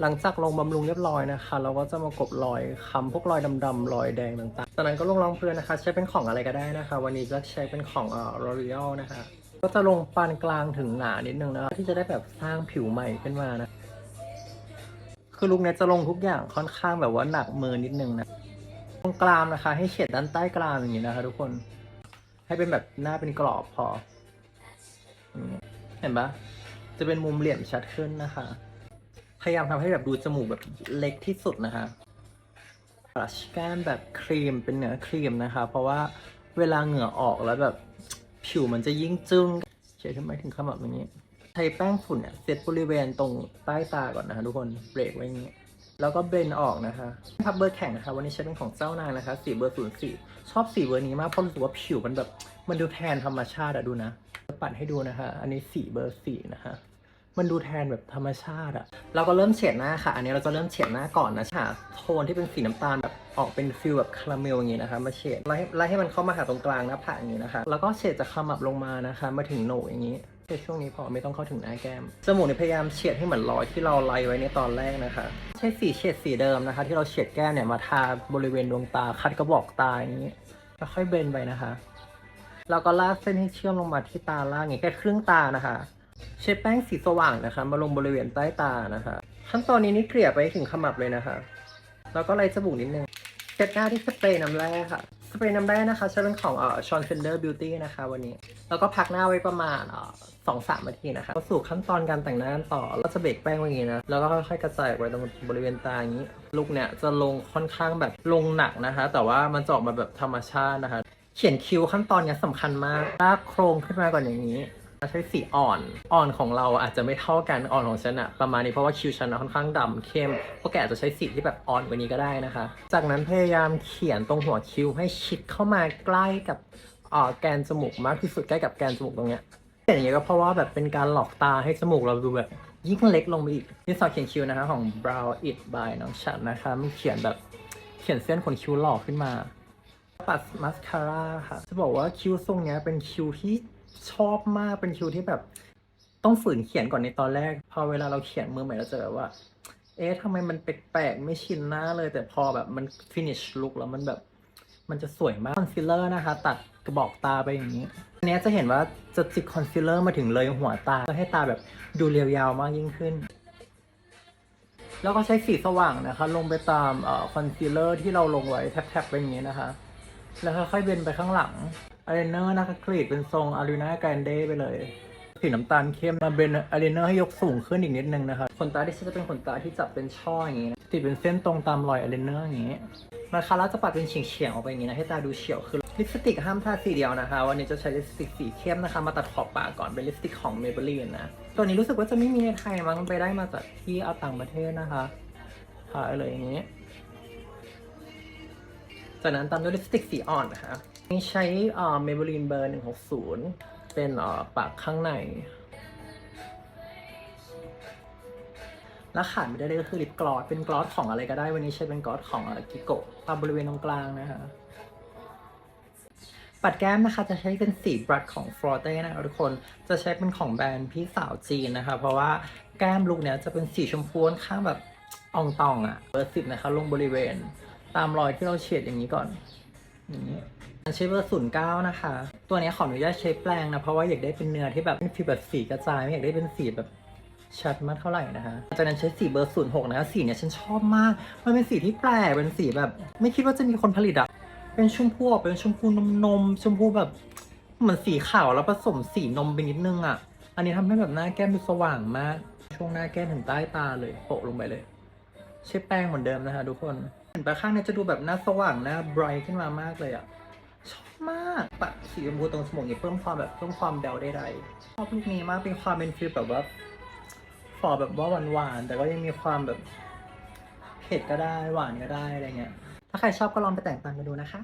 หลังจากลงบำรุงเรียบร้อยนะคะ เราก็จะมากบรอยคำพวกรอยดำๆรอยแดงต่างๆจากนั้นก็ลงรองพื้นนะคะ ใช้เป็นของอะไรก็ได้นะคะ วันนี้จะใช้เป็นของเอ่อ L'Oreal นะคะ ก็จะลงปานกลางถึงหนานิดนึงนะะที่จะได้แบบสร้างผิวใหม่ขึ้นมานะ คือลุคเนี้ยจะลงทุกอย่างค่อนข้างแบบว่าหนักมือนิดนึงนะตรงกรามนะคะ ให้เฉดด้านใต้กรามอย่างนี้นะคะ ทุกคนให้เป็นแบบหน้าเป็นกรอบพอ เห็นปะจะเป็นมุมเหลี่ยมชัดขึ้นนะคะ พยายามทำให้แบบดูจมูกแบบเล็กที่สุดนะคะบลัชแก้มแบบครีมเป็นเนื้อครีมนะคะ เพราะว่าเวลาเหงื่อออกแล้วแบบผิวมันจะยิ่งจึ้งเฉยทำไมถึงขมับอย่างนี้ ใช้แป้งฝุ่นเนี่ยเซตบริเวณตรงใต้ตาก่อนนะคะทุกคนเบรกไว้อย่างนี้ แล้วก็เบรนออกนะคะพับเบอร์แข็งนะคะ วันนี้ใช้เป็นของเจ้านางนะคะสีเบอร์ศูนย์สี่ชอบสีเบอร์นี้มากเพราะรู้สึกว่าผิวมันแบบมันดูแทนธรรมชาติอะดูนะจะปัดให้ดูนะคะ อันนี้สีเบอร์สี่นะคะ มันดูแทนแบบธรรมชาติอะเราก็เริ่มเฉดหน้าค่ะ อันนี้เราจะเริ่มเฉดหน้าก่อนนะหาโทนที่เป็นสีน้ำตาลแบบออกเป็นฟิลแบบคาราเมลอย่างนี้นะคะ มาเฉดไล่ให้ไล่ให้มันเข้ามาหาตรงกลางหน้าผากอย่างนี้นะคะ แล้วก็เฉดจากขมับลงมานะคะ มาถึงโหนกอย่างนี้ช่วงนี้พอไม่ต้องเข้าถึงหน้าแก้ม จมูกเนี่ยพยายามเฉดให้เหมือนรอยที่เราไล่ไว้ในตอนแรกนะคะ ใช้สีเฉดสีเดิมนะคะ ที่เราเฉดแก้มเนี่ยมาทาบริเวณดวงตาคัดกระบอกตาอย่างนี้แล้วค่อยเบนไปนะคะ แล้วก็ลากเส้นให้เชื่อมลงมาที่ตาล่างอย่างนี้แค่ครึ่งตานะคะ ใช้แป้งสีสว่างนะคะ มาลงบริเวณใต้ตานะคะ ขั้นตอนนี้นี่เกลี่ยไปถึงขมับเลยนะคะ แล้วก็ไล่จมูกนิดนึงเช็ดหน้าที่สเปรย์น้ำแร่ค่ะ สเปรย์น้ำแร่นะคะใช้เป็นของเอ่อชอนเซนเดอร์บิวตี้นะคะวันนี้ แล้วก็พักหน้าไว้ประมาณเอ่อสองสามนาทีนะคะเข้าสู่ขั้นตอนการแต่งหน้าต่อเราจะเบรกแป้งไว้อย่างนี้นะ แล้วก็ค่อยๆกระจายออกไปตรงบริเวณตาอย่างนี้ ลูกเนี่ยจะลงค่อนข้างแบบลงหนักนะคะ แต่ว่ามันจะออกมาแบบธรรมชาตินะคะ เขียนคิ้วขั้นตอนเนี้ยสำคัญมากลากโครงขึ้นมาก่อนอย่างนี้ ใช้สีอ่อน อ่อนของเราอาจจะไม่เท่ากันอ่อนของฉันอะประมาณนี้เพราะว่าคิ้วฉันอะค่อนข้างดำเข้มพวกแกอาจจะใช้สีที่แบบอ่อนกว่านี้ก็ได้นะคะ จากนั้นพยายามเขียนตรงหัวคิ้วให้ชิดเข้ามาใกล้กับอ่อแกนจมูกมากที่สุดใกล้กับแกนจมูกตรงเนี้ยเขียนอย่างนี้ก็เพราะว่าแบบเป็นการหลอกตาให้จมูกเราดูแบบยิ่งเล็กลงไปอีกนี่สอเขียนคิ้วนะคะของ Brow It by น้องฉันนะคะมันเขียนแบบเขียนเส้นขนคิ้วหลอกขึ้นมา ปัดมาสคาร่าค่ะ จะบอกว่าคิ้วทรงเนี้ยเป็นคิ้วที่ ชอบมากเป็นคิวที่แบบ ต้องฝืนเขียนก่อนในตอนแรก พอเวลาเราเขียนมือใหม่เราจะแบบว่า เอ๊ะทำไมมันแปลกๆไม่ชินหน้าเลย แต่พอแบบมันฟินิชลุกแล้วมันแบบ มันจะสวยมากคอนซีลเลอร์นะคะ ตัดกระบอกตาไปอย่างนี้อันเนี้ยจะเห็นว่าจะจิกคอนซีลเลอร์มาถึงเลยหัวตาเพื่อให้ตาแบบดูเรียวยาวมากยิ่งขึ้น แล้วก็ใช้สีสว่างนะคะ ลงไปตามคอนซีลเลอร์ที่เราลงไว้แทบๆไปอย่างนี้นะคะ แล้วค่อยๆเบนไปข้างหลัง อายไลเนอร์นะคะกรีดเป็นทรงอารีนาแกรนเดไปเลย สีน้ำตาลเข้มมาเบนอายไลเนอร์ให้ยกสูงขึ้นอีกนิดนึงนะคะขนตาที่ฉันจะเป็นขนตาที่จับเป็นช่ออย่างนี้นะติดเป็นเส้นตรงตามรอยอายไลเนอร์อย่างนี้มาคาร่าจะปัดเป็นเฉียงๆออกไปอย่างนี้นะให้ตาดูเฉียวขึ้นลิปสติกห้ามทาสีเดียวนะคะ วันนี้จะใช้ลิปสติกสีเข้มนะคะ มาตัดขอบปากก่อนเป็นลิปสติกของ Maybelline นะ ตัวนี้รู้สึกว่าจะไม่มีในไทยมั้งมันไปได้มาจากที่เอาต่างประเทศนะคะทาเลยอย่างนี้ จากนั้นตามด้วยลิปสติกสีอ่อนนะคะนี่ใช้เอ่อ Maybelline เบอร์160เป็นเอ่อปากข้างใน และขาดไม่ได้เลยก็คือลิปกลอสเป็นกลอสของอะไรก็ได้ วันนี้ใช้เป็นกลอสของกิโกะตามบริเวณตรงกลางนะคะปัดแก้มนะคะจะใช้เป็นสีบรัดของ f r o t e นะคะทุกคนจะใช้เป็นของแบรนด์พี่สาวจีนนะคะ เพราะว่าแก้มลุกเนี้ยจะเป็นสีชมพูค่อนข้างแบบอ่องตองอะเบอร์สิบนะคะ ลงบริเวณ ตามรอยที่เราเฉดอย่างนี้ก่อนอย่างนี้ ใช้เบอร์ศูนย์เก้านะคะ ตัวนี้ขออนุญาตใช้แปรงนะ เพราะว่าอยากได้เป็นเนื้อที่แบบเป็นฟีลแบบสีกระจายไม่อยากได้เป็นสีแบบชัดมากเท่าไหร่นะคะจากนั้นใช้สีเบอร์ศูนย์หกนะคะสีเนี่ยฉันชอบมาก มันเป็นสีที่แปลก เป็นสีแบบ ไม่คิดว่าจะมีคนผลิตอะเป็นชมพูเป็นชมพูนมนมชมพูแบบเหมือนสีขาวแล้วผสมสีนมไปนิดนึงอะอันนี้ทำให้แบบหน้าแก้มดูสว่างมาก ช่วงหน้าแก้มถึงใต้ตาเลยโปะลงไปเลย ใช้แป้งเหมือนเดิมนะคะทุกคน เห็นปะข้างเนี่ยจะดูแบบหน้าสว่างหน้าไบรท์ขึ้นมามากเลยอะ ชอบมากปะสีชมพูตรงสมองเนี่ยเพิ่มความแบบเพิ่มความเดาได้ไรชอบลูกนี้มากเป็นความเป็นฟิลแบบว่าฟอแบบว่าหวานๆแต่ก็ยังมีความแบบเผ็ดก็ได้หวานก็ได้อะไรเงี้ยถ้าใครชอบก็ลองไปแต่งตามกันดูนะคะ